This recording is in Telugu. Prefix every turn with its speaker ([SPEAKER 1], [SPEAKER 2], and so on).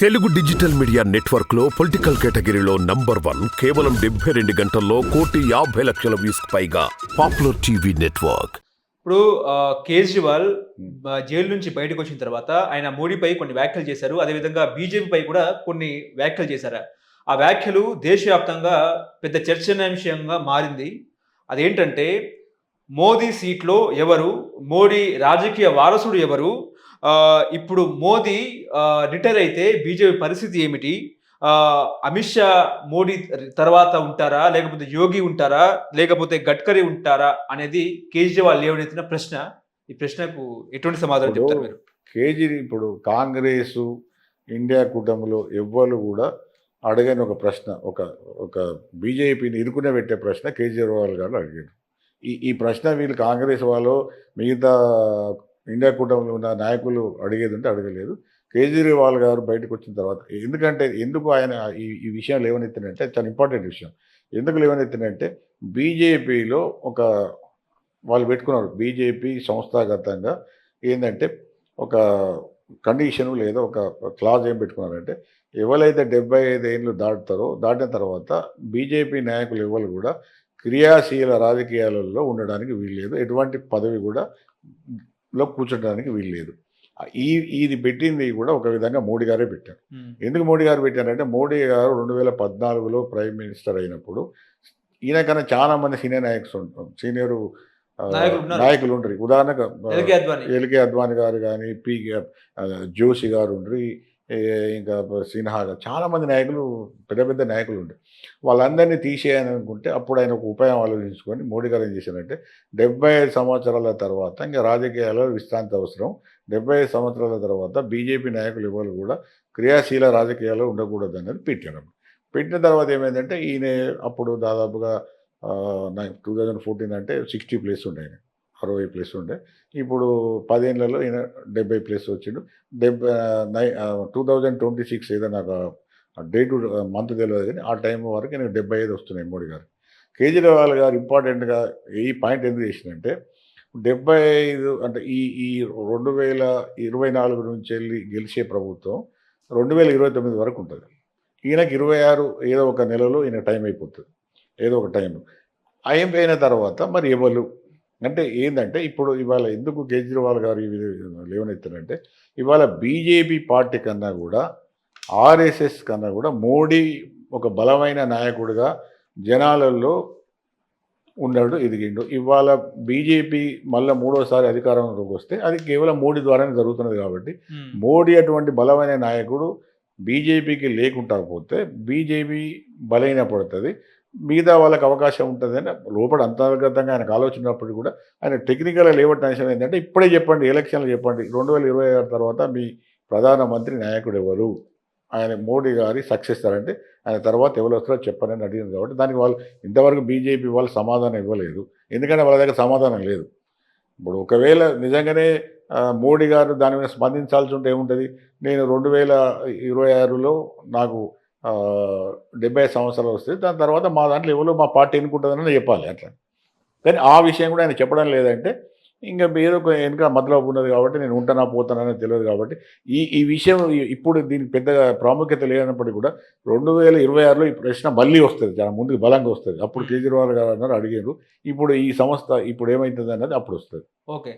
[SPEAKER 1] తెలుగు డిజిటల్ మీడియా నెట్వర్క్లో పొలిటికల్ కేటగిరీలో నంబర్ వన్ కేవలం డెబ్బై రెండు గంటల్లో కోటి యాభై లక్షల వ్యూస్ పైగా పాపులర్ టీవీ నెట్వర్క్.
[SPEAKER 2] ఇప్పుడు ఆ, కేజ్రీవాల్ ఆ, జైలు నుంచి బయటకు వచ్చిన తర్వాత ఆయన మోడీపై కొన్ని వ్యాఖ్యలు చేశారు. అదేవిధంగా బీజేపీపై కూడా కొన్ని వ్యాఖ్యలు చేశారు. ఆ వ్యాఖ్యలు దేశవ్యాప్తంగా పెద్ద చర్చనీయాంశంగా మారింది. అదేంటంటే మోదీ సీట్లో ఎవరు? మోడీ రాజకీయ వారసుడు ఎవరు? ఇప్పుడు మోదీ రిటైర్ అయితే బీజేపీ పరిస్థితి ఏమిటి? అమిత్ షా మోడీ తర్వాత ఉంటారా? లేకపోతే యోగి ఉంటారా? లేకపోతే గడ్కరీ ఉంటారా? అనేది కేజ్రీవాల్ లేవనెత్తిన ప్రశ్న. ఈ ప్రశ్నకు ఎటువంటి సమాధానం చెప్తారు మీరు?
[SPEAKER 3] కేజీ ఇప్పుడు కాంగ్రెస్ ఇండియా కూటమిలో ఎవ్వరు కూడా అడగని ఒక ప్రశ్న ఒక ఒక బీజేపీని ఇరుకునే పెట్టే ప్రశ్న కేజ్రీవాల్ గారు అడిగారు. ఈ ఈ ప్రశ్న వీళ్ళు కాంగ్రెస్ వాళ్ళు మిగతా ఇండియా కూటమిలో ఉన్న నాయకులు అడిగేది ఉంటే అడగలేదు. కేజ్రీవాల్ గారు బయటకు వచ్చిన తర్వాత ఎందుకంటే ఎందుకు ఆయన ఈ ఈ విషయం లేవనెత్తినంటే చాలా ఇంపార్టెంట్ విషయం. ఎందుకు లేవనెత్తినంటే బీజేపీలో ఒక వాళ్ళు పెట్టుకున్నారు బీజేపీ సంస్థాగతంగా ఏంటంటే ఒక కండిషన్ లేదా ఒక క్లాజ్ ఏం పెట్టుకున్నారంటే ఎవరైతే డెబ్బై ఐదు ఏళ్ళు దాటుతారో దాటిన తర్వాత బీజేపీ నాయకులు ఎవరు కూడా క్రియాశీల రాజకీయాలలో ఉండడానికి వీల్లేదు. ఎటువంటి పదవి కూడా లో కూర్చోడానికి వీల్లేదు. ఈ ఇది పెట్టింది కూడా ఒక విధంగా మోడీ గారే పెట్టారు. ఎందుకు మోడీ గారు పెట్టారంటే మోడీ గారు రెండు వేల పద్నాలుగులో ప్రైమ్ మినిస్టర్ అయినప్పుడు ఈయన కన్నా చాలా మంది సీనియర్ నాయకులు ఉంటారు సీనియర్
[SPEAKER 2] నాయకులు
[SPEAKER 3] ఉంటారు ఉదాహరణకు
[SPEAKER 2] ఎల్కే అద్వానీ.
[SPEAKER 3] గారు కానీ పి జోషి గారు ఉండ్రి. ఏ, ఇంకా సిన్హా చాలామంది చాలా మంది నాయకులు పెద్ద పెద్ద నాయకులు ఉండే. వాళ్ళందరినీ తీసేయాలని అనుకుంటే అప్పుడు ఆయన ఒక ఉపాయం ఆలోచించుకొని మోడీ గారు ఏం చేశారంటే డెబ్బై ఐదు సంవత్సరాల తర్వాత ఇంకా రాజకీయాల్లో విశ్రాంతి అవసరం. డెబ్బై ఐదు సంవత్సరాల తర్వాత బీజేపీ నాయకులు ఇవ్వాలి కూడా క్రియాశీల రాజకీయాల్లో ఉండకూడదు అనేది పెట్టారు పెట్టిన తర్వాత ఏమైందంటే ఈయన అప్పుడు దాదాపుగా టూ థౌజండ్ ఫోర్టీన్ అంటే సిక్స్టీ ప్లేస్ ఉండే ఆయన. అరవై ప్లేస్ ఉండే. ఇప్పుడు పదేళ్ళలో ఈయన డెబ్బై ప్లేస్ వచ్చిండు. డెబ్బై నై టూ థౌజండ్ ట్వంటీ సిక్స్ ఏదో నాకు డే టు మంత్ తెలియదు కానీ ఆ టైం వరకు నేను డెబ్బై ఐదు వస్తున్నాయి మోడీ గారు. కేజ్రీవాల్ గారు ఇంపార్టెంట్గా ఈ పాయింట్ ఎందుకు చేసిందంటే డెబ్బై ఐదు అంటే ఈ ఈ రెండు వేల ఇరవై నాలుగు నుంచి వెళ్ళి గెలిచే ప్రభుత్వం రెండు వేల ఇరవై తొమ్మిది వరకు ఉంటుంది. ఈయనకి ఇరవై ఆరు ఏదో ఒక నెలలో ఈయన టైం అయిపోతుంది. ఏదో ఒక టైం అయిపోయిన తర్వాత మరి ఎవరు అంటే ఏంటంటే ఇప్పుడు ఇవాళ ఎందుకు కేజ్రీవాల్ గారు లేవనెత్తారంటే ఇవాళ బీజేపీ పార్టీ కన్నా కూడా ఆర్ఎస్ఎస్ కన్నా కూడా మోడీ ఒక బలమైన నాయకుడిగా జనాలలో ఉన్నాడు ఎదిగిండు. ఇవాళ బీజేపీ మళ్ళీ మూడోసారి అధికారంలోకి వస్తే అది కేవలం మోడీ ద్వారానే జరుగుతున్నది కాబట్టి మోడీ అటువంటి బలమైన నాయకుడు బీజేపీకి లేకుండా పోతే బీజేపీ బలైన పడుతుంది మిగతా వాళ్ళకి అవకాశం ఉంటుంది అని లోపల అంతర్గతంగా ఆయనకు ఆలోచనప్పటికీ కూడా ఆయన టెక్నికల్గా లేవట్ అంశం ఏంటంటే ఇప్పుడే చెప్పండి ఎలక్షన్లు చెప్పండి. రెండు వేల ఇరవై ఆరు తర్వాత మీ ప్రధానమంత్రి నాయకుడు ఎవరు? ఆయన మోడీ గారి సక్సెస్ అంటే ఆయన తర్వాత ఎవరు వస్తారో చెప్పనని అడిగింది కాబట్టి దానికి వాళ్ళు ఇంతవరకు బీజేపీ వాళ్ళు సమాధానం ఇవ్వలేదు. ఎందుకంటే వాళ్ళ దగ్గర సమాధానం లేదు. ఇప్పుడు ఒకవేళ నిజంగానే మోడీ గారు దాని మీద స్పందించాల్సి ఉంటే ఏముంటుంది? నేను రెండు వేల ఇరవై ఆరులో నాకు డెబ్బై సంవత్సరాలు వస్తే దాని తర్వాత మా దాంట్లో ఎవరో మా పార్టీ ఎన్నుకుంటుందని చెప్పాలి అట్లా. కానీ ఆ విషయం కూడా ఆయన చెప్పడం లేదంటే ఇంకా ఏదో ఒక వెనుక మధ్యలో ఉన్నది కాబట్టి నేను ఉంటానా పోతానని తెలియదు కాబట్టి ఈ ఈ విషయం ఇప్పుడు దీనికి పెద్దగా ప్రాముఖ్యత లేనప్పటికీ కూడా రెండు వేల ఇరవై ఆరులో ఈ ప్రశ్న మళ్ళీ వస్తుంది చాలా ముందుకు బలంగా వస్తుంది. అప్పుడు కేజ్రీవాల్ గారు అన్నారు అడిగారు. ఇప్పుడు ఈ సంస్థ ఇప్పుడు ఏమవుతుంది అన్నది అప్పుడు వస్తుంది.
[SPEAKER 2] ఓకే.